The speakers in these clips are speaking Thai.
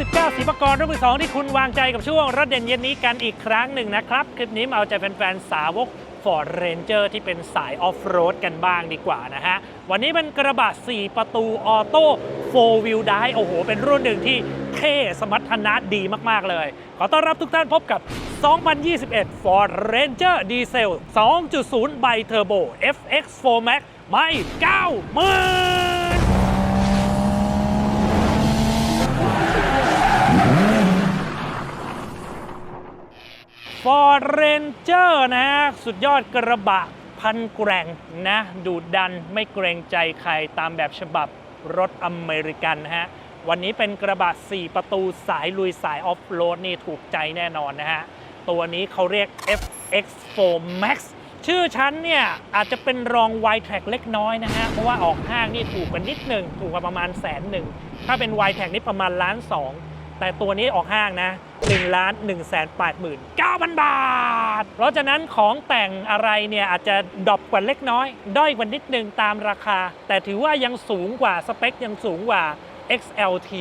กับนัก19ศิลปากรรุ่นมือสองที่คุณวางใจกับช่วงรถเด่นเย็นนี้กันอีกครั้งหนึ่งนะครับ คลิปนี้มาเอาใจแฟนๆ สาวก Ford Ranger ที่เป็นสายออฟโรดกันบ้างดีกว่านะฮะ วันนี้เป็นกระบะ 4 ประตูออโต้4 wheel drive โอ้โห เป็นรุ่นหนึ่งที่เท่สมรรถนะดีมากๆเลย ขอต้อนรับทุกท่านพบกับ 2021 Ford Ranger Diesel 2.0 Bi Turbo FX4 Max ไม่90,000 Ford Ranger นะฮะสุดยอดกระบะพันแกร่งนะ ดูดดันไม่เกรงใจใครตามแบบฉบับรถอเมริกันฮะ วันนี้เป็นกระบะ 4 ประตูสายลุยสายออฟโรดนี่ถูกใจแน่นอนนะฮะ ตัวนี้เขาเรียก FX4 Max ชื่อชั้นเนี่ยอาจจะเป็นรอง y t r a c k เล็กน้อยนะฮะ เพราะว่าออกห้างนี่ถูกกันนิดหนึ่งถูกกว่าประมาณแสนหนึ่ง ถ้าเป็น y t r a c k นี่ประมาณล้านสอง แต่ตัวนี้ออกห้างนะ1ล้าน1แสน8หมื่น9,000 บาท เพราะฉะนั้นของแต่งอะไรเนี่ยอาจจะดรอปกว่าเล็กน้อย ด้อยกว่านิดนึงตามราคา แต่ถือว่ายังสูงกว่า สเปคยังสูงกว่า XLT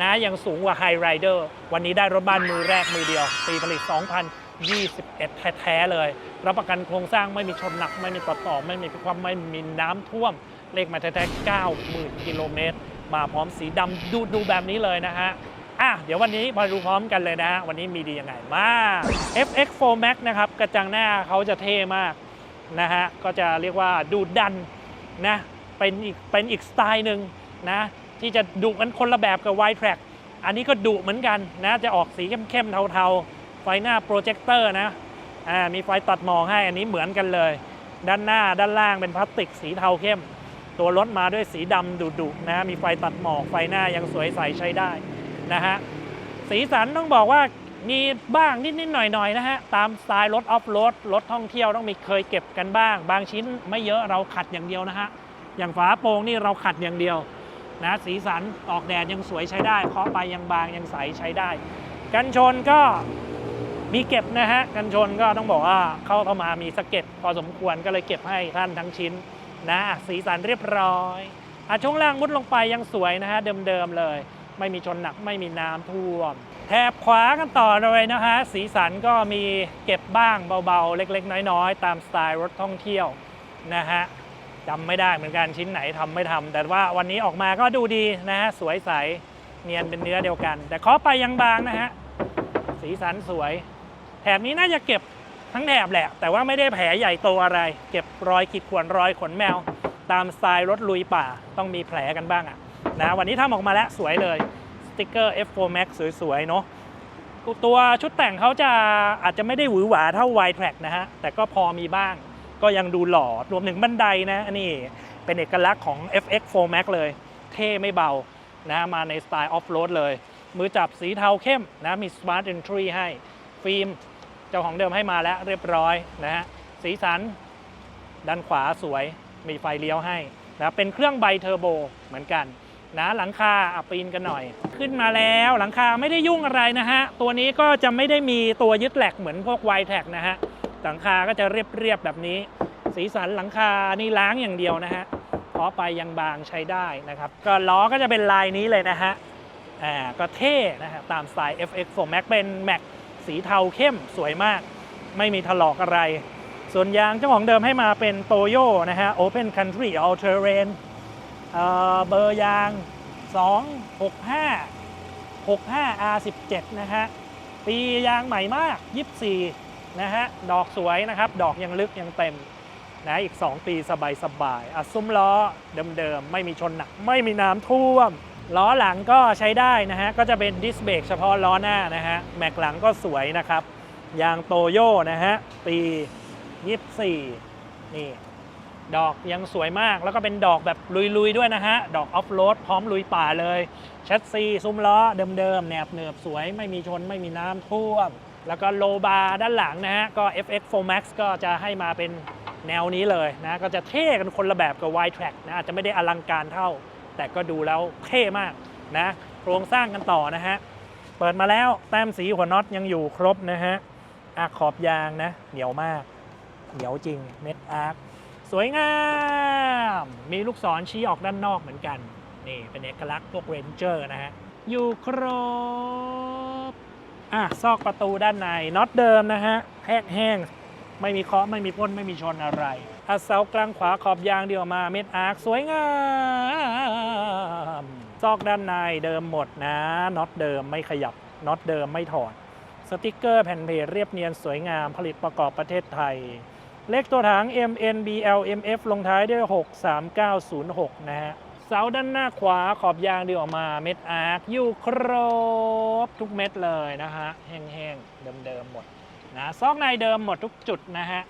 นะยังสูงกว่า High Rider วันนี้ได้รถบ้านมือแรกมือเดียว ปีผลิต 2021 แท้ๆเลย รับประกันโครงสร้างไม่มีชนหนัก ไม่มีต่อต่อ ไม่มีความไม่มีน้ำท่วม เลขมาแท้ๆ90,000 กิโลเมตร มาพร้อมสีดำดูดูแบบนี้เลยนะฮะ อะเดี๋ยววันนี้มาดูพร้อมกันเลยนะฮะวันนี้มีดียังไงมา FX4 Max นะครับกระจังหน้าเขาจะเท่มากนะฮะก็จะเรียกว่าดูดันนะเป็นอีกเป็นอีกสไตล์หนึ่งนะที่จะดุกันคนละแบบกับ y t r a c k อันนี้ก็ดุเหมือนกันนะจะออกสีเข้มๆเทาๆ ไฟหน้าโปรเจคเตอร์นะอ่ามีไฟตัดหมอกให้อันนี้เหมือนกันเลย ด้านหน้าด้านล่างเป็นพลาสติกสีเทาเข้ม ตัวรถมาด้วยสีดำดุๆนะมีไฟตัดหมอกไฟหน้ายังสวยใสใช้ได้ นะฮะสีสันต้องบอกว่ามีบ้างนิดๆหน่อยๆนะฮะตามสไตล์รถออฟโรดรถท่องเที่ยวต้องมีเคยเก็บกันบ้าง บางชิ้นไม่เยอะเราขัดอย่างเดียวนะฮะอย่างฝาโปร่งนี่เราขัดอย่างเดียวนะสีสันออกแดดยังสวยใช้ได้เคาะไปยังบางยังใสใช้ได้ กันชนก็มีเก็บนะฮะกันชนก็ต้องบอกว่าเข้าเข้ามามีสเก็ดพอสมควรก็เลยเก็บให้ท่านทั้งชิ้นนะสีสันเรียบร้อยอะช่วงล่างมุดลงไปยังสวยนะฮะเดิมๆเลย ไม่มีชนหนักไม่มีน้ำท่วม แถบขวากันต่อเลยนะฮะสีสันก็มีเก็บบ้างเบาๆ เล็กๆ น้อยๆ ตามสไตล์รถท่องเที่ยวนะฮะจำไม่ได้เหมือนกันชิ้นไหนทำไม่ทำแต่ว่าวันนี้ออกมาก็ดูดีนะฮะสวยใสเนียนเป็นเนื้อเดียวกัน แต่เคาะไปยังบางนะฮะสีสันสวย แถบนี้น่าจะเก็บทั้งแถบแหละ แต่ว่าไม่ได้แผลใหญ่โตอะไร เก็บรอยขีดข่วนรอยขนแมว ตามสไตล์รถลุยป่าต้องมีแผลกันบ้างอะ นะวันนี้ทำออกมาแล้วสวยเลยสติกเกอร์ F4 Max สวยๆเนอะตัวชุดแต่งเขาจะอาจจะไม่ได้หวือหวาเท่า y t r a c k นะฮะ แต่ก็พอมีบ้างก็ยังดูหล่อรวมถึงบันไดนะอันนี่เป็นเอกลักษณ์ของ FX4 Max เลย เท่ไม่เบานะมาในสไตล์ออฟโรดเลย มือจับสีเทาเข้มนะมี Smart Entry ให้ ฟิล์มเจ้าของเดิมให้มาแล้วเรียบร้อยนะฮะสีสันด้านขวาสวยมีไฟเลี้ยวให้นะเป็นเครื่องไบเทอร์โบเหมือนกัน นะหลังคาอะปีนกันหน่อย ขึ้นมาแล้วหลังคาไม่ได้ยุ่งอะไรนะฮะ ตัวนี้ก็จะไม่ได้มีตัวยึดแหลกเหมือนพวก y t a g นะฮะ หลังคาก็จะเรียบๆแบบนี้ สีสันหลังคานี่ล้างอย่างเดียวนะฮะพาะไปยังบางใช้ได้นะครับ ก็ล้อก็จะเป็นลายนี้เลยนะฮะอ่าก็เท่นะฮะตามสไตล์ FX4 Max เป็นแม็กสีเทาเข้มสวยมาก ไม่มีถลอกอะไร ส่วนยางเจ้าของเดิมให้มาเป็นโตโยนะฮะ Open Country All Terrain เบอร์ยาง 265 65 R17 นะฮะ ปียางใหม่มาก 24 นะฮะ ดอกสวยนะครับ ดอกยังลึกยังเต็มนะอีก 2 ปีสบายๆอะซุ้มล้อเดิมๆ ไม่มีชนหนัก ไม่มีน้ำท่วม ล้อหลังก็ใช้ได้นะฮะ ก็จะเป็นดิสเบรกเฉพาะล้อหน้านะฮะ แม็กหลังก็สวยนะครับ ยางโตโย่นะฮะ ปี 24 นี่ ดอกยังสวยมาก แล้วก็เป็นดอกแบบลุยๆด้วยนะฮะ ดอกออฟโรดพร้อมลุยป่าเลยชัดซีซุ้มล้อเดิมๆแนบเนือบสวยไม่มีชนไม่มีน้ำท่วม แล้วก็โลบาร์ด้านหลังนะฮะ ก็ FX4 Max ก็จะให้มาเป็นแนวนี้เลยนะ ก็จะเท่กันคนละแบบกับ y t r a c k นะอาจจะไม่ได้อลังการเท่า แต่ก็ดูแล้วเท่มากนะโครงสร้างกันต่อนะฮะ เปิดมาแล้วแต้มสีหัวน็อตยังอยู่ครบนะฮะอาขอบยางนะเหนียวมากเหนียวจริงเม็ดอาร์ค สวยงาม มีลูกศรชี้ออกด้านนอกเหมือนกัน นี่เป็นเอกลักษณ์พวกเรนเจอร์นะฮะ อยู่ครบ อะ ซอกประตูด้านในน็อตเดิมนะฮะ แห้งๆ ไม่มีเคาะไม่มีพ่นไม่มีชนอะไรอะเสากลางขวาขอบยางเดียวมาเม็ดอาร์คสวยงาม ซอกด้านในเดิมหมดนะน็อตเดิมไม่ขยับน็อตเดิมไม่ถอด สติกเกอร์แผ่นเพจเรียบเนียนสวยงามผลิตประกอบประเทศไทย เลขตัวถัง MNBL MF ลงท้ายด้วย 63906 นะฮะ เสาด้านหน้าขวาขอบยางเดียวออกมาเม็ดอาร์คอยู่ครบทุกเม็ดเลยนะฮะ แห้งๆ เดิมๆ หมดนะซอกในเดิมหมดทุกจุดนะฮะ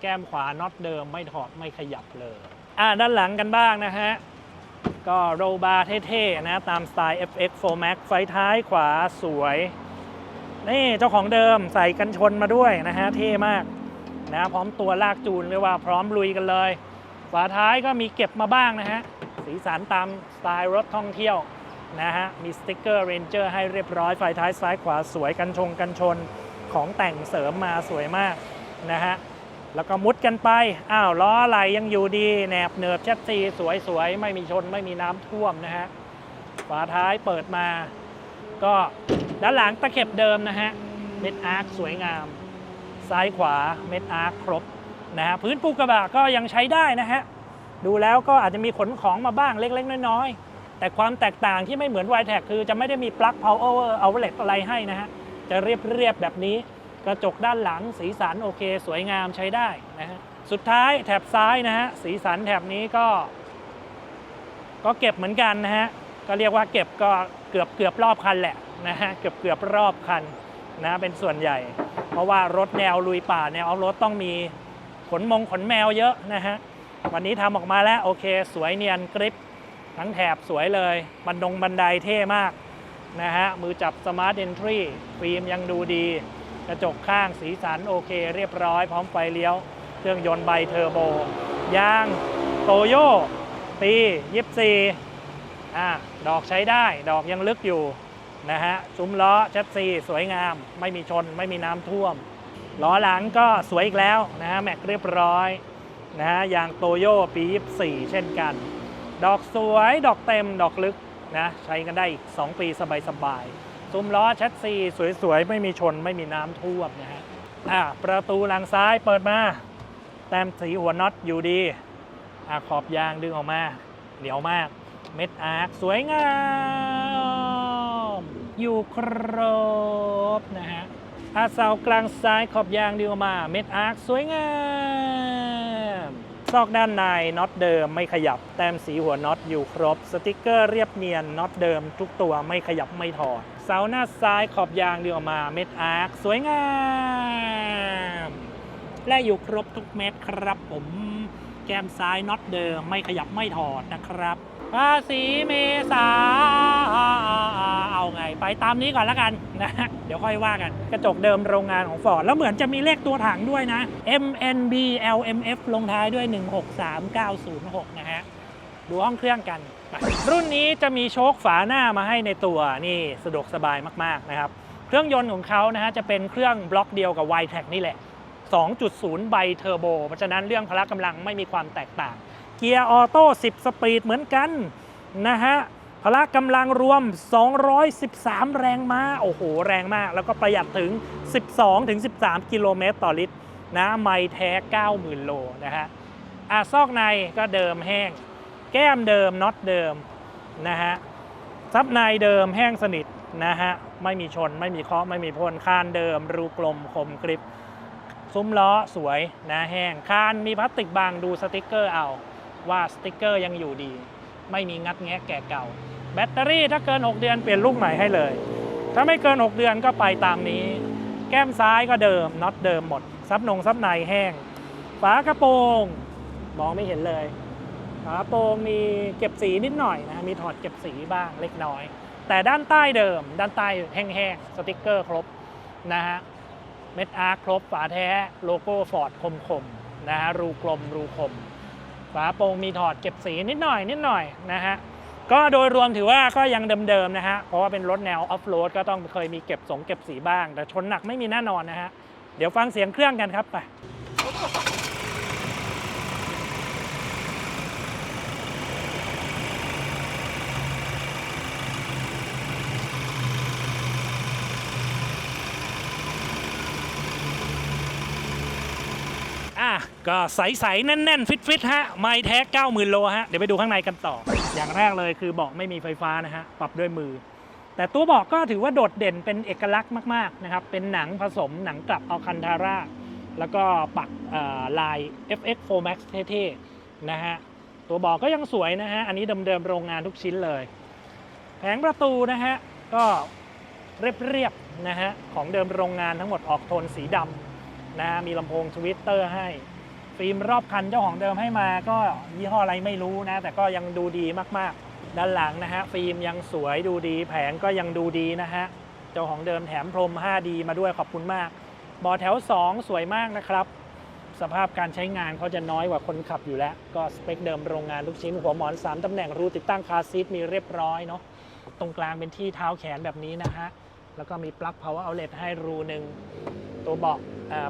แก้มขวาน็อตเดิมไม่ถอดไม่ขยับเลย อ่าด้านหลังกันบ้างนะฮะ ก็โรบาร์เท่ๆ นะ ตามสไตล์ FX 4 Max ไฟท้ายขวาสวย นี่เจ้าของเดิมใส่กันชนมาด้วยนะฮะ เท่มาก นะพร้อมตัวลากจูนเรียกว่าพร้อมลุยกันเลย ฝาท้ายก็มีเก็บมาบ้างนะฮะสีสันตามสไตล์รถท่องเที่ยวนะฮะมีสติ๊กเกอร์เรนเจอร์ให้เรียบร้อยไฟท้ายซ้ายขวาสวยกันชงกันชนของแต่งเสริมมาสวยมากนะฮะแล้วก็มุดกันไปอ้าวล้ออะไรยังอยู่ดีแหนบเนิบชัดซีสวยๆ ไม่มีชนไม่มีน้ำท่วมนะฮะฝาท้ายเปิดมา ก็ด้านหลังตะเข็บเดิมนะฮะเม็ดอาร์คสวยงาม ซ้ายขวาเม็ดอาร์คครบนะฮะพื้นปูกระบะก็ยังใช้ได้นะฮะดูแล้วก็อาจจะมีขนของมาบ้างเล็กๆ น้อยๆ แต่ความแตกต่างที่ไม่เหมือน y t แทคือจะไม่ได้มีปลั๊ก power outlet อะไรให้นะฮะ จะเรียบๆ แบบนี้กระจกด้านหลังสีสันโอเค สวยงามใช้ได้นะฮะ สุดท้ายแถบซ้ายนะฮะ สีสันแถบนี้ก็ ก็เก็บเหมือนกันนะฮะ ก็เรียกว่าเก็บก็เกือบเกือบรอบคันแหละนะฮะ เกือบเกือบรอบคันนะเป็นส่วนใหญ่ ราะว่ารถแนวลุยป่าแนวเอารถต้องมีขนมงขนแมวเยอะนะฮะ วันนี้ทำออกมาแล้วโอเค สวยเนียนกริปทั้งแถบสวยเลยบันดงบันไดเท่มากนะฮะ มือจับสมาร์ทเอนทรีฟิล์มยังดูดี กระจกข้างสีสันโอเค เรียบร้อยพร้อมไฟเลี้ยว เครื่องยนต์ไบเทอร์โบ ยางโตโยปียิบซีอะดอกใช้ได้ดอกยังลึกอยู่ นะฮะซุ้มล้อชัดซีสวยงาม ไม่มีชน ไม่มีน้ำท่วม ล้อหลังก็สวยอีกแล้วนะฮะแม็กเรียบร้อยนะฮะยางโตโยปี 24 เช่นกัน ดอกสวยดอกเต็มดอกลึกนะใช้กันได้อีก 2 ปีสบายๆซุ้มล้อชัดซีสวยๆ ไม่มีชนไม่มีน้ำท่วมนะฮะอะประตูหลังซ้ายเปิดมา แต้มสีหัวน็อตอยู่ดีอะขอบยางดึงออกมาเหนียวมาก เม็ดอาร์คสวยงาม อยู่ครบนะฮะอาเสากลางซ้ายขอบยางดึงออกมา เม็ดอาร์คสวยงามซอกด้านในน็อตเดิมไม่ขยับ แต้มสีหัวน็อตอยู่ครบ สติกเกอร์เรียบเนียนน็อตเดิมทุกตัวไม่ขยับไม่ถอด เสาหน้าซ้ายขอบยางดึงออกมา เม็ดอาร์คสวยงาม และอยู่ครบทุกเม็ดครับผม แก้มซ้ายน็อตเดิมไม่ขยับไม่ถอดนะครับ ภาษีเมษาเอาไง ไปตามนี้ก่อนแล้วกันนะเดี๋ยวค่อยว่ากัน กระจกเดิมโรงงานของฟอร์ดแล้วเหมือนจะมีเลขตัวถังด้วยนะ MNB LMF ลงท้ายด้วย 163906 นะฮะ ดูห้องเครื่องกันไปรุ่นนี้จะมีโชคฝาหน้ามาให้ในตัวนี่สะดวกสบายมากๆนะครับ เครื่องยนต์ของเขานะฮะจะเป็นเครื่องบล็อกเดียวกับ y t e c นี่แหละ 2.0ไบเทอร์โบ เพราะฉะนั้นเรื่องพละกำลังไม่มีความแตกต่าง เกียร์ออโต้ 10 สปีดเหมือนกันนะฮะพละกำลังรวม 213 แรงม้า โอ้โห แรงมาก แล้วก็ประหยัดถึง 12-13 กิโลเมตรต่อลิตร นะ ไม่แท้ 90,000 โล นะฮะอะซอกในก็เดิมแห้ง แก้มเดิมน็อตเดิม นะฮะ ซับในเดิมแห้งสนิท นะฮะ ไม่มีชน ไม่มีเคาะ ไม่มีพ่นคานเดิม รูกลมคมกริบ ซุ้มล้อสวย นะ แห้ง คานมีพลาสติกบาง ดูสติกเกอร์เอา ว่าสติกเกอร์ยังอยู่ดี ไม่มีงัดแงะแก่เก่า แบตเตอรี่ถ้าเกิน 6 เดือนเปลี่ยนลูกใหม่ให้เลย ถ้าไม่เกิน 6 เดือนก็ไปตามนี้ แก้มซ้ายก็เดิมน็อตเดิมหมด ซับนงซับในแห้ง ฝากระโปรงมองไม่เห็นเลยฝากระโปรงมีเก็บสีนิดหน่อยนะมีถอดเก็บสีบ้างเล็กน้อย แต่ด้านใต้เดิม ด้านใต้แห้งๆสติกเกอร์ครบนะฮะเม็ดอาร์คครบฝาแท้โลโก้ฟอร์ดคมๆนะฮะรูกลมรูคม ฝาโปรงมีถอดเก็บสีนิดหน่อยนิดหน่อยนะฮะก็โดยรวมถือว่าก็ยังเดิมๆนะฮะเพราะว่าเป็นรถแนวออฟโรดก็ต้องเคยมีเก็บสงเก็บสีบ้าง แต่ชนหนักไม่มีแน่นอนนะฮะเดี๋ยวฟังเสียงเครื่องกันครับไป ส อะ ก็ใสๆแน่นๆ ฟิตๆฮะไม่แท้90,000โลฮะเดี๋ยวไปดูข้างในกันต่อ อย่างแรกเลยคือเบาะไม่มีไฟฟ้านะฮะปรับด้วยมือ แต่ตัวเบาะก็ถือว่าโดดเด่นเป็นเอกลักษณ์มากๆนะครับเป็นหนังผสมหนังกลับอัลคันทาร่าแล้วก็ปักลาย FX 4 Max เท่ๆนะฮะตัวเบาะก็ยังสวยนะฮะอันนี้เดิมๆโรงงานทุกชิ้นเลย แผงประตูนะฮะก็เรียบๆนะฮะของเดิมโรงงานทั้งหมดออกโทนสีดำนะฮะมีลำโพงทวิตเตอร์ให้ ฟิล์มรอบคันเจ้าของเดิมให้มาก็ยี่ห้ออะไรไม่รู้นะ แต่ก็ยังดูดีมากๆ ด้านหลังนะฮะฟิล์มยังสวยดูดี แผงก็ยังดูดีนะฮะเจ้าของเดิมแถมพรม 5D มาด้วยขอบคุณมากบอแถว 2 สวยมากนะครับ สภาพการใช้งานเขาจะน้อยกว่าคนขับอยู่แล้ว ก็สเปคเดิมโรงงานลูกชิ้น หัวหมอน 3ตำแหน่งรูติดตั้งคาซีทมีเรียบร้อยเนาะตรงกลางเป็นที่เท้าแขนแบบนี้นะฮะ แล้วก็มีปลั๊ก power outlet ให้รูหนึ่งตัวเบาะ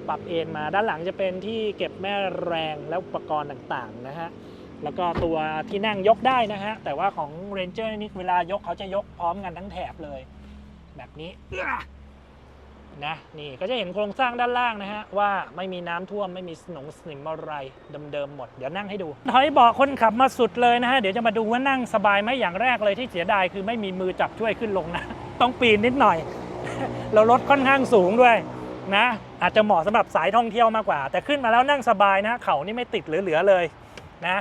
ปรับเอนมาด้านหลังจะเป็นที่เก็บแม่แรงและอุปกรณ์ต่างๆนะฮะแล้วก็ตัวที่นั่งยกได้นะฮะแต่ว่าของ Ranger นี่เวลายกเขาจะยกพร้อมกันทั้งแถบเลย แบบนี้นะนี่ก็จะเห็นโครงสร้างด้านล่างนะฮะ ว่าไม่มีน้ำท่วมไม่มีสนงสนิมอะไรเดิมๆหมด เดี๋ยวนั่งให้ดู ถอยเบาะคนขับมาสุดเลยนะฮะ เดี๋ยวจะมาดูว่านั่งสบายไหมอย่างแรกเลยที่เสียดายคือไม่มีมือจับช่วยขึ้นลงนะ ต้องปีนนิดหน่อย เรารถค่อนข้างสูงด้วยนะ อาจจะเหมาะสำหรับสายท่องเที่ยวมากกว่า แต่ขึ้นมาแล้วนั่งสบายนะ เขานี่ไม่ติดเหลือๆเลยนะ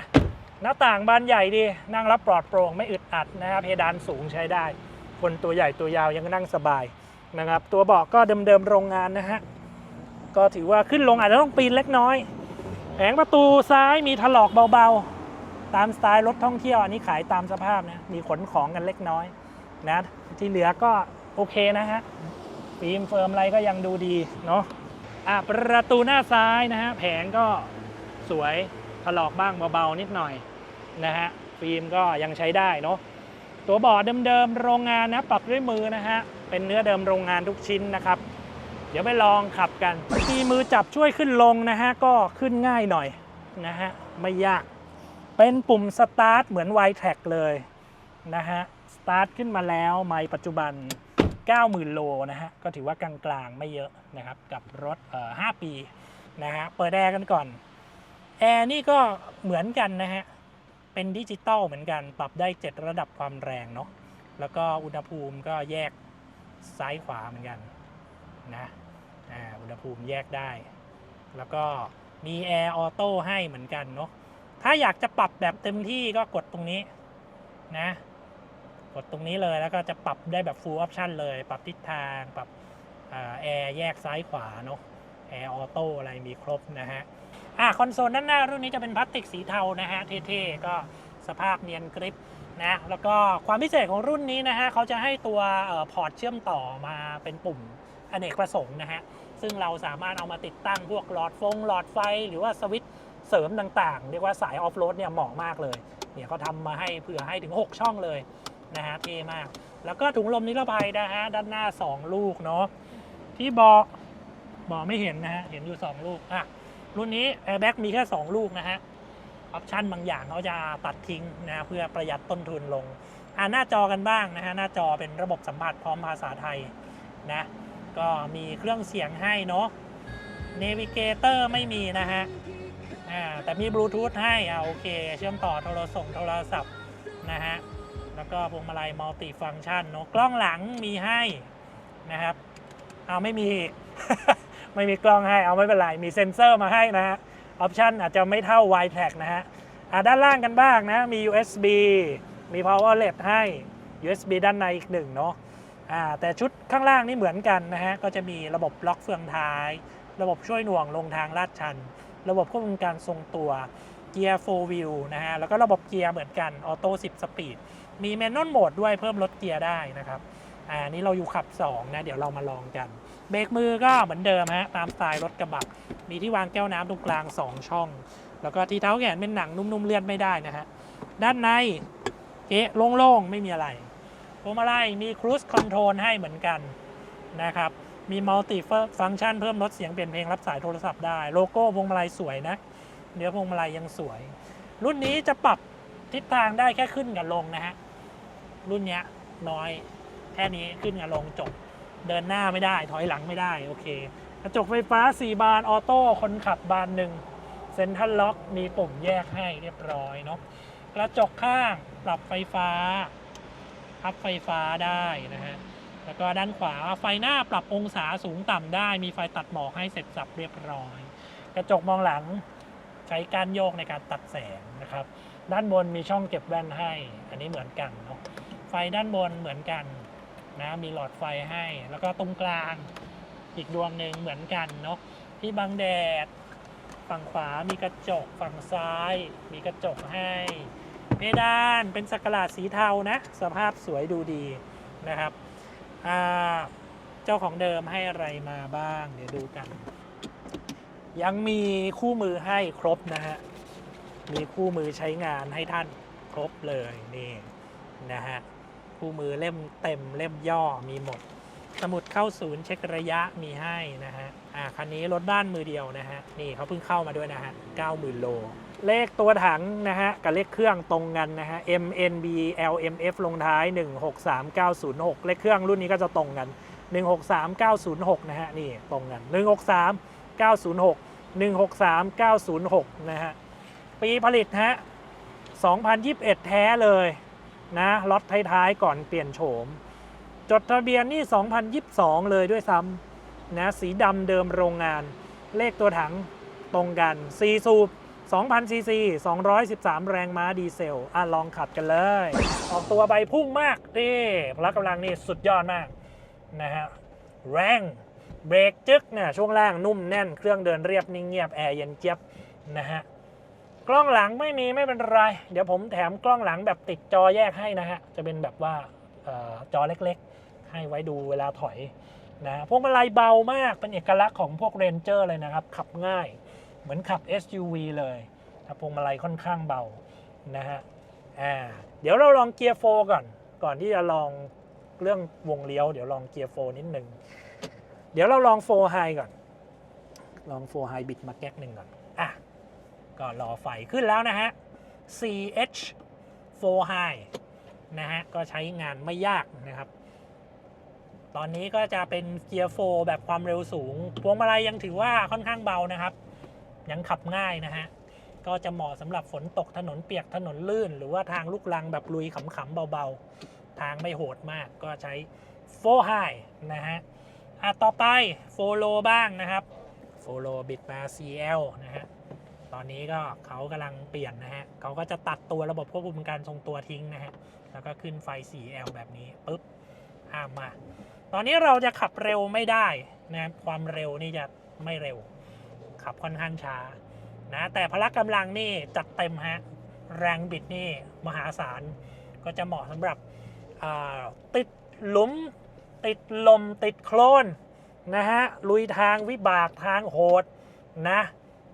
หน้าต่างบานใหญ่ดี นั่งรับปลอดโปร่งไม่อึดอัดนะครับเพดานสูงใช้ได้ คนตัวใหญ่ตัวยาวยังนั่งสบายนะครับ ตัวเบาะก็เดิมๆโรงงานนะฮะก็ถือว่าขึ้นลงอาจจะต้องปีนเล็กน้อยแผงประตูซ้ายมีถลอกเบาๆ ตามสไตล์รถท่องเที่ยวอันนี้ขายตามสภาพนะมีขนของกันเล็กน้อยนะที่เหลือก็ โอเคนะฮะฟิล์มเฟิร์มอะไรก็ยังดูดีเนาะอะประตูหน้าซ้ายนะฮะแผงก็สวยถลอกบ้างเบาๆนิดหน่อยนะฮะฟิล์มก็ยังใช้ได้เนาะตัวบอร์ดเดิมๆโรงงานนะปรับด้วยมือนะฮะเป็นเนื้อเดิมโรงงานทุกชิ้นนะครับ เดี๋ยวไปลองขับกันมีมือจับช่วยขึ้นลงนะฮะก็ขึ้นง่ายหน่อยนะฮะไม่ยาก เป็นปุ่มสตาร์ทเหมือน y t r a c เลยนะฮะสตาร์ทขึ้นมาแล้วไม่ปัจจุบัน 90,000 โลนะฮะ ก็ถือว่ากลางๆ ไม่เยอะนะครับ กับรถเอ่อ5ปีนะฮะ เปิดแอร์กันก่อน แอร์นี่ก็เหมือนกันนะฮะ เป็นดิจิตอลเหมือนกัน ปรับได้ 7 ระดับความแรงเนาะ แล้วก็อุณหภูมิก็แยกซ้ายขวาเหมือนกันนะอ่าอุณหภูมิแยกได้ แล้วก็มีแอร์ออโต้ให้เหมือนกันเนาะ ถ้าอยากจะปรับแบบเต็มที่ก็กดตรงนี้นะ ดตรงนี้เลยแล้วก็จะปรับได้แบบ full option เลย ปรับทิศทาง ปรับแอร์แยกซ้ายขวาเนาะแอร์ออโต้อะไรมีครบนะฮะอะคอนโซลด้านหน้ารุ่นนี้จะเป็นพลาสติกสีเทานะฮะเท่ๆก็สภาพเนียนกริปนะแล้วก็ความพิเศษของรุ่นนี้นะฮะเขาจะให้ตัวออพอร์ตเชื่อมต่อมาเป็นปุ่มอเนกประสงค์นะฮะซึ่งเราสามารถเอามาติดตั้งพวกหลอดฟงหลอดไฟ หรือว่าสวิตช์เสริมต่างๆ เรียกว่าสายออฟโรดเนี่ยเหมาะมากเลยเนี่ยเขาทำมาให้เผื่อให้ถึง 6 ช่องเลย นะฮะเท่มาก แล้วก็ถุงลมนิรภัยนะฮะด้านหน้า 2 ลูกเนาะที่เบาะเบาะไม่เห็นนะฮะเห็นอยู่ 2 ลูกอะรุ่นนี้แอร์แบ็กมีแค่ 2 ลูกนะฮะออปชันบางอย่างเขาจะตัดทิ้งนะเพื่อประหยัดต้นทุนลงอ่าหน้าจอกันบ้างนะฮะหน้าจอเป็นระบบสัมผัสพร้อมภาษาไทยนะก็มีเครื่องเสียงให้เนาะเนวิเกเตอร์ไม่มีนะฮะอ่าแต่มีบลูทูธให้อ่าโอเค เชื่อมต่อโทรส่งโทรศัพท์นะฮะ แล้วก็พวงมาลัยมัลติฟังก์ชันเนาะกล้องหลังมีให้นะครับ เอาไม่มี ไม่มีกล้องให้ เอาไม่เป็นไรมีเซ็นเซอร์มาให้นะฮะออปชันอาจจะไม่เท่า y t r a c นะฮะด้านล่างกันบ้างนะมี USB มี power outlet ให้ USB ด้านในอีกหนึ่งเนาะอ่าแต่ชุดข้างล่างนี่เหมือนกันนะฮะ ก็จะมีระบบล็อกเฟืองท้าย ระบบช่วยหน่วงลงทางลาดชัน ระบบควบคุมการทรงตัว เกียร์4 wheel นะฮะ แล้วก็ระบบเกียร์เหมือนกัน ออโต้ 10 สปีด มีแมนนวลโหมดด้วยเพิ่มลดเกียร์ได้นะครับอ่านี่เราอยู่ขับ 2 นะ เดี๋ยวเรามาลองกัน เบรกมือก็เหมือนเดิมฮะตามสไตล์รถกระบะมีที่วางแก้วน้ำตรงกลาง 2 ช่อง แล้วก็ที่เท้าแขนเป็นหนังนุ่มๆเลื่อนไม่ได้นะฮะด้านในเก๊ะโล่งๆ ไม่มีอะไรพวงมาลัยมีครู i คอนโทรลให้เหมือนกันนะครับมีมัลติฟังก์ชันเพิ่มลดเสียงเปลี่ยนเพลงรับสายโทรศัพท์ได้โลโก้พวงมาลัยสวยนะ เนื้อพวงมาลัยยังสวย รุ่นนี้จะปรับทิศทางได้แค่ขึ้นกับลงนะฮะ รุ่นเนี้ยน้อยแค่นี้ขึ้นกับลงจบ เดินหน้าไม่ได้ถอยหลังไม่ได้ โอเค กระจกไฟฟ้า 4 บานออโต้คนขับบานหนึ่งเซ็นทรัลล็อกมีปุ่มแยกให้เรียบร้อยเนาะกระจกข้างปรับไฟฟ้าพับไฟฟ้าได้นะฮะแล้วก็ด้านขวาไฟหน้าปรับองศาสูงต่ำได้ มีไฟตัดหมอกให้เสร็จสับเรียบร้อย กระจกมองหลังใช้การโยกในการตัดแสงนะครับ ด้านบนมีช่องเก็บแว่นให้ อันนี้เหมือนกันเนาะ ไฟด้านบนเหมือนกันนะมีหลอดไฟให้ แล้วก็ตรงกลางอีกดวงหนึ่งเหมือนกันเนาะที่บังแดด ฝั่งขวามีกระจกฝั่งซ้าย มีกระจกให้ เพดานเป็นสักหลาดสีเทานะ สภาพสวยดูดีนะครับเจ้าของเดิมให้อะไรมาบ้าง เดี๋ยวดูกัน ยังมีคู่มือให้ครบนะฮะ มีคู่มือใช้งานให้ท่านครบเลยนี่นะฮะ คู่มือเล่มเต็มเล่มย่อมีหมด สมุดเข้าศูนย์เช็คระยะมีให้นะฮะอ่าคันนี้รถบ้านมือเดียวนะฮะนี่เขาเพิ่งเข้ามาด้วยนะฮะ90,000โลเลขตัวถังนะฮะกับเลขเครื่องตรงกันนะฮะ MNB LMF ลงท้าย 163906 เลขเครื่องรุ่นนี้ก็จะตรงกัน 163906 นะฮะนี่ตรงกัน 163906 163906 นะฮะ ปีผลิตฮะ 2021 แท้เลย นะล็อตท้ายๆ ก่อนเปลี่ยนโฉม จดทะเบียนนี่ 2022 เลยด้วยซ้ำนะสีดำเดิมโรงงาน เลขตัวถังตรงกัน4สูบ2,000ซีซี213 แรงม้าดีเซลอะลองขับกันเลย ออกตัวใบพุ่งมากนี่พละกำลังนี่สุดยอดมากนะฮะแรงเบรกจึ๊กเนี่ยช่วงล่างนุ่มแน่นเครื่องเดินเรียบนิ่งเงียบ แอร์เย็นเจี๊ยบนะฮะ กล้องหลังไม่มีไม่เป็นไร เดี๋ยวผมแถมกล้องหลังแบบติดจอแยกให้นะฮะ จะเป็นแบบว่าออจอเล็กๆ ให้ไว้ดูเวลาถอยนะพวงมาลัยเบามากเป็นเอกลักษณ์ของพวกเรนเจอร์เลยนะครับ ขับง่ายเหมือนขับ SUV เลยนะพวงมาลัยค่อนข้างเบานะฮะอ่าเดี๋ยวเราลองเกียร์โฟก่อน ก่อนที่จะลองเรื่องวงเลี้ยว เดี๋ยวลองเกียร์โฟนิดหนึ่งเดี๋ยวเราลองโฟไฮก่อน ลองโฟไฮบิดมาแก๊กหนึ่งก่อนอะ ก็รอไฟขึ้นแล้วนะฮะ CH 4 High นะฮะ ก็ใช้งานไม่ยากนะครับ ตอนนี้ก็จะเป็นเกียร์โฟแบบความเร็วสูง พวงมาลัยยังถือว่าค่อนข้างเบานะครับ ยังขับง่ายนะฮะ ก็จะเหมาะสำหรับฝนตกถนนเปียกถนนลื่น หรือว่าทางลูกลังแบบลุยขำๆเบาๆ ทางไม่โหดมากก็ใช้โฟไฮนะฮะ อะ ต่อไปโฟโลบ้างนะครับโฟโลบิดมา CL นะฮะ ตอนนี้ก็เขากำลังเปลี่ยนนะฮะเขาก็จะตัดตัวระบบควบคุมการทรงตัวทิ้งนะฮะ แล้วก็ขึ้นไฟ 4L แบบนี้ปุ๊บห้ามมา ตอนนี้เราจะขับเร็วไม่ได้นะความเร็วนี่จะไม่เร็ว ขับค่อนข้างช้านะแต่พละกำลังนี่จัดเต็มฮะ แรงบิดนี่มหาศาล ก็จะเหมาะสำหรับติดหลุม ติดลม ติดโคลนนะฮะ ลุยทางวิบากทางโหดนะ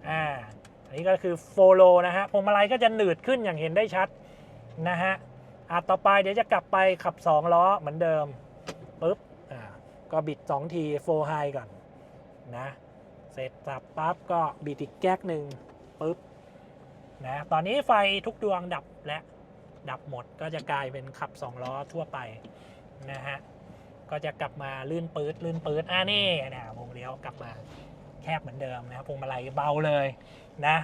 อ่า นี้ก็คือโฟโลนะฮะพวงมาลัยก็จะหนืดขึ้นอย่างเห็นได้ชัดนะฮะอะต่อไปเดี๋ยวจะกลับไปขับ 2 ล้อเหมือนเดิมปุ๊บอ่าก็บิด 2 ทีโฟไฮก่อนนะเสร็จสับปั๊บก็บิดอีกแก๊กหนึ่งปุ๊บนะตอนนี้ไฟทุกดวงดับและดับหมดก็จะกลายเป็นขับ 2 ล้อทั่วไปนะฮะก็จะกลับมาลื่นปื๊ดลื่นปื๊ดอ่านี่นะวงเลี้ยวกลับมา แคบเหมือนเดิมนะครับพวงมาลัยเบาเลยนะ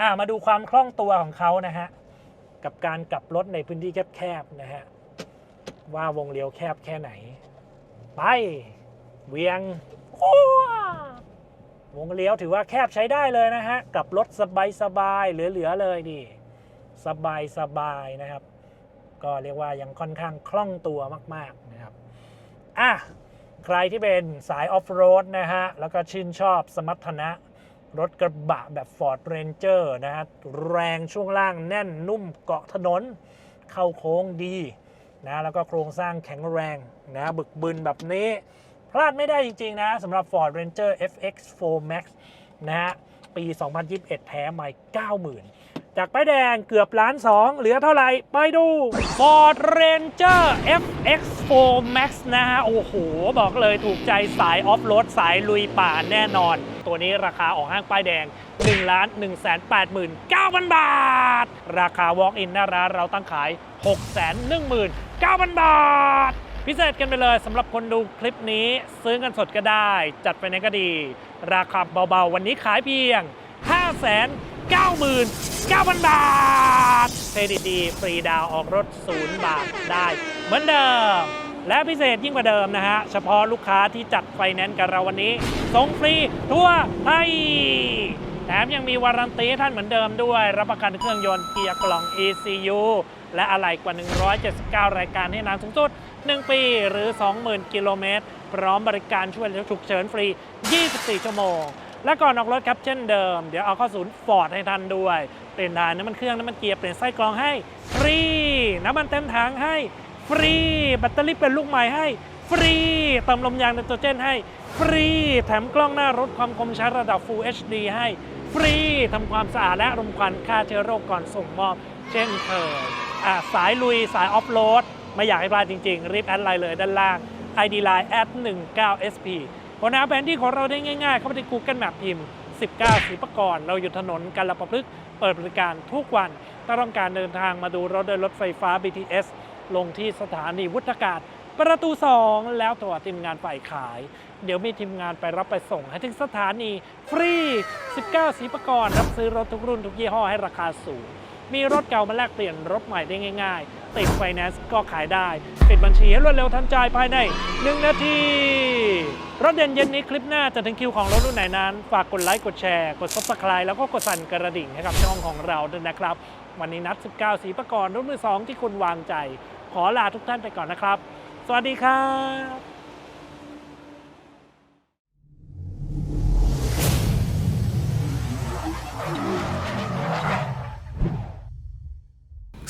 อ่ามาดูความคล่องตัวของเขานะฮะกับการกลับรถในพื้นที่แคบๆนะฮะว่าวงเลี้ยวแคบแค่ไหน ไปเวียงวงเลี้ยวถือว่าแคบใช้ได้เลยนะฮะกับรถสบายๆเหลือๆเลยดิสบายๆนะครับ ก็เรียกว่ายังค่อนข้างคล่องตัวมาก ๆนะครับอะ ใครที่เป็นสายออฟโรดนะฮะ แล้วก็ชื่นชอบสมรรถนะ รถกระบะแบบ Ford Ranger นะฮะ แรงช่วงล่างแน่นนุ่มเกาะถนน เข้าโค้งดีนะแล้วก็โครงสร้างแข็งแรงนะบึกบึนแบบนี้ พลาดไม่ได้จริง ๆ นะสำหรับ Ford Ranger FX4 Max นะฮะ ปี 2021 แท้ใหม่ 90,000 จากป้ายแดงเกือบล้านสองเหลือเท่าไหร่ ไปดู Ford Ranger FX4 Max นะฮะ โอ้โห บอกเลยถูกใจสายออฟโรดสายลุยป่าแน่นอน ตัวนี้ราคาออกห้างป้ายแดง1ล้าน1 8 9 0 0 0 บาท ราคา Walk-in หน้าร้านเราตั้งขาย 6 1 9 0 0 0 บาท พิเศษกันไปเลยสำหรับคนดูคลิปนี้ ซื้อกันสดก็ได้ จัดไปในก็ดี ราคาเบาๆ วันนี้ขายเพียง5 9 99,000 บาทเครดิตดีฟรีดาวออกรถ 0 บาทได้ เหมือนเดิม และพิเศษยิ่งกว่าเดิมนะฮะ เฉพาะลูกค้าที่จัดไฟแนนซ์กับเราวันนี้ ส่งฟรีทั่วไทยแถมยังมีวารันตีให้ท่านเหมือนเดิมด้วย รับประกันเครื่องยนต์เกียร์กล่อง ECU และอะไหล่กว่า 179 รายการให้นานสูงสุด 1 ปีหรือ 20,000 กิโลเมตร พร้อมบริการช่วยเหลือฉุกเฉินฟรี 24 ชั่วโมง และก่อนออกรถครับเช่นเดิม เดี๋ยวเอาเข้าศูนย์ฟอร์ดให้ท่านด้วย เปลี่ยนถ่านน้ำมันเครื่องน้ำมันเกียร์เปลี่ยนไส้กรองให้ฟรี น้ำมันเต็มถังให้ฟรี แบตเตอรี่เป็นลูกใหม่ให้ฟรีเติมลมยางไนโตรเจนให้ฟรี แถมกล้องหน้ารถความคมชัดระดับ Full HD ให้ฟรีทำความสะอาดและรมควันฆ่าเชื้อโรคก่อนส่งมอบ เช่นเคยสายลุยสายออฟโรดไม่อยากให้พลาดจริง ๆ รีบแอดไลน์เลยด้านล่าง ID Line แอด 19 SP ผลหาแผนที่ของเราได้ง่ายๆ เข้าไปที่ Google Map พิมพ์ 19ศิลปากร เราอยู่ถนนกาลประพฤกษ์เปิดบริการทุกวันถ้าต้องการเดินทางมาดูรถโดยรถไฟฟ้า BTS ลงที่สถานีวุฒากาศ ประตู 2 แล้วตัวทีมงานฝ่ายขาย เดี๋ยวมีทีมงานไปรับไปส่งให้ถึงสถานีฟรี 19สีประกรณ์รับซื้อรถทุกรุ่นทุกยี่ห้อให้ราคาสูง มีรถเก่ามาแลกเปลี่ยนรถใหม่ได้ง่าย ๆ ติดไฟแนนซ์ก็ขายได้ ปิดบัญชีให้รวดเร็วทันใจภายใน 1 นาที รถเด่นเย็นนี้คลิปหน้าจะถึงคิวของรถรุ่นไหนนั้น ฝากกดไลค์กดแชร์ กด subscribe แล้วก็กดสั่นกระดิ่งให้กับช่องของเราด้วยนะครับ วันนี้นัด 19 สีประกรณ์รุ่นมือสองที่คุณวางใจ ขอลาทุกท่านไปก่อนนะครับ สวัสดีครับ